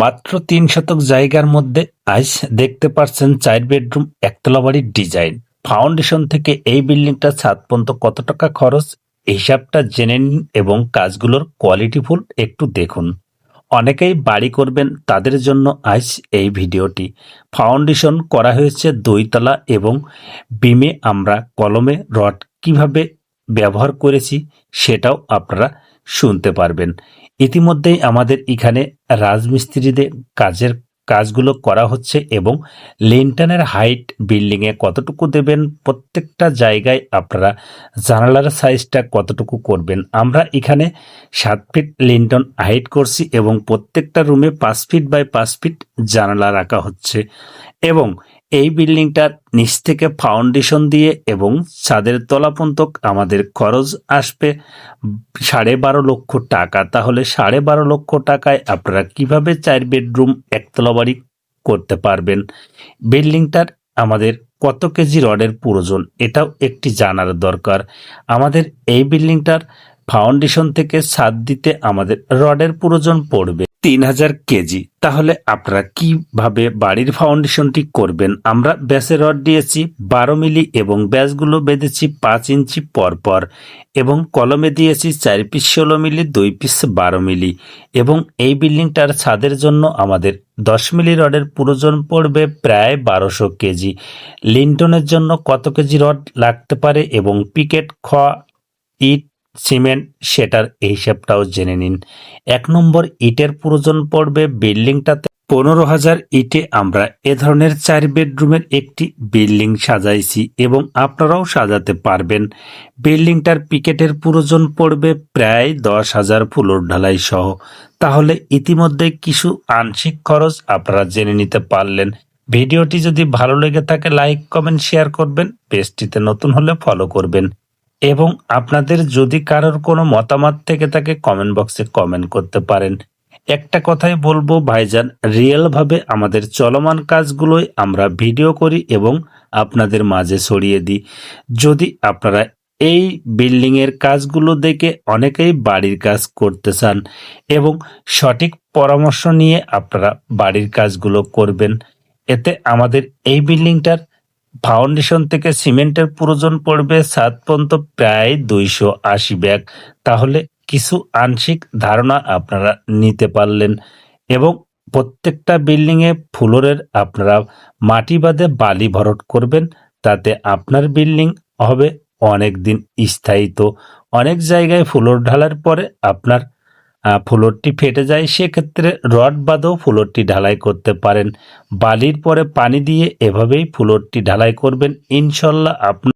মাত্র তিন শতক জায়গার মধ্যে আজ দেখতে পাচ্ছেন চার বেডরুম, একতলা বাড়ির ডিজাইন। ফাউন্ডেশন থেকে এই বিল্ডিংটা ছাদ পর্যন্ত কত টাকা খরচ, হিসাবটা জেনে নিন এবং কাজগুলোর কোয়ালিটিফুল একটু দেখুন। অনেকেই বাড়ি করবেন তাদের জন্য আজ এই ভিডিওটি। ফাউন্ডেশন করা হয়েছে দুইতলা এবং বিমে আমরা কলমে রড কীভাবে ব্যবহার করেছি সেটাও আপনারা শুনতে পারবেন। ইতিমধ্যেই আমাদের এখানে রাজমিস্ত্রিদের কাজের কাজগুলো করা হচ্ছে এবং লিন্টনের হাইট বিল্ডিংয়ে কতটুকু দেবেন প্রত্যেকটা জায়গায় আপনারা জানালার সাইজটা কতটুকু করবেন। আমরা এখানে সাত ফিট লিন্টন হাইট করছি এবং প্রত্যেকটা রুমে পাঁচ ফিট বাই পাঁচ ফিট জানালা রাখা হচ্ছে এবং এই বিল্ডিংটার নিচ থেকে ফাউন্ডেশন দিয়ে এবং ছাদের তলা পর্যন্ত আমাদের খরচ আসবে সাড়ে বারো লক্ষ টাকা। তাহলে সাড়ে বারো লক্ষ টাকায় আপনারা কীভাবে চার বেডরুম, একতলা বাড়ি করতে পারবেন? বিল্ডিংটার আমাদের কত কেজি রডের প্রয়োজন? এটাও একটি জানার দরকার। আমাদের এই বিল্ডিংটার ফাউন্ডেশন থেকে ছাদ দিতে আমাদের রডের প্রয়োজন পড়বে। তিন হাজার কেজি। তাহলে আপনারা কীভাবে বাড়ির ফাউন্ডেশনটি করবেন? আমরা ব্যাসের রড দিয়েছি, বারো মিলি এবং ব্যাসগুলো বেঁধেছি পাঁচ ইঞ্চি পর পর এবং কলমে দিয়েছি চার পিস ষোলো মিলি, দুই পিস বারো মিলি এবং এই বিল্ডিংটার ছাদের জন্য আমাদের দশ মিলি রডের প্রয়োজন পড়বে প্রায় বারোশো কেজি। লিন্টনের জন্য কত কেজি রড লাগতে পারে এবং পিকেট, খ, ইট সিমেন্ট, সেটার হিসাবটাও জেনে নিন। এক নম্বর ইটের প্রয়োজন পড়বে বিল্ডিংটাতে। পনেরো হাজার ইটে আমরা এ ধরনের চার বেডরুমের একটি বিল্ডিং সাজাইছি এবং আপনারাও সাজাতে পারবেন। বিল্ডিংটার পিকেটের প্রয়োজন পড়বে প্রায় দশ হাজার ফুলোর ঢালাই সহ। তাহলে ইতিমধ্যে কিছু আংশিক খরচ আপনারা জেনে নিতে পারলেন। ভিডিওটি যদি ভালো লেগে থাকে, লাইক, কমেন্ট, শেয়ার করবেন। পেজটিতে নতুন হলে ফলো করবেন। এবং আপনাদের যদি কারোর কোনো মতামত থেকে থাকে কমেন্ট বক্সে কমেন্ট করতে পারেন। একটা কথাই বলব, ভাইজান, রিয়েলভাবে আমাদের চলমান কাজগুলোই আমরা ভিডিও করি এবং আপনাদের মাঝে ছড়িয়ে দিই। যদি আপনারা এই বিল্ডিংয়ের কাজগুলো দেখে অনেকেই বাড়ির কাজ করতে চান এবং সঠিক পরামর্শ নিয়ে আপনারা বাড়ির কাজগুলো করবেন, এতে আমাদের এই বিল্ডিংটার ফাউন্ডেশন থেকে সিমেন্টের প্রয়োজন পড়বে সাত পর্যন্ত প্রায় দুইশো আশি ব্যাগ। তাহলে কিছু আংশিক ধারণা আপনারা নিতে পারলেন এবং প্রত্যেকটা বিল্ডিংয়ে ফ্লোরের আপনারা মাটি বাদে বালি ভরট করবেন, তাতে আপনার বিল্ডিং হবে অনেক দিন স্থায়িত অনেক জায়গায় ফ্লোর ঢালার পরে আপনার ফ্লোরটি ফেটে যায়, সেক্ষেত্রে রড বাদেও ফ্লোরটি ঢালাই করতে পারেন। বালির পরে পানি দিয়ে এভাবেই ফ্লোরটি ঢালাই করবেন। ইনশাল্লাহ আপনার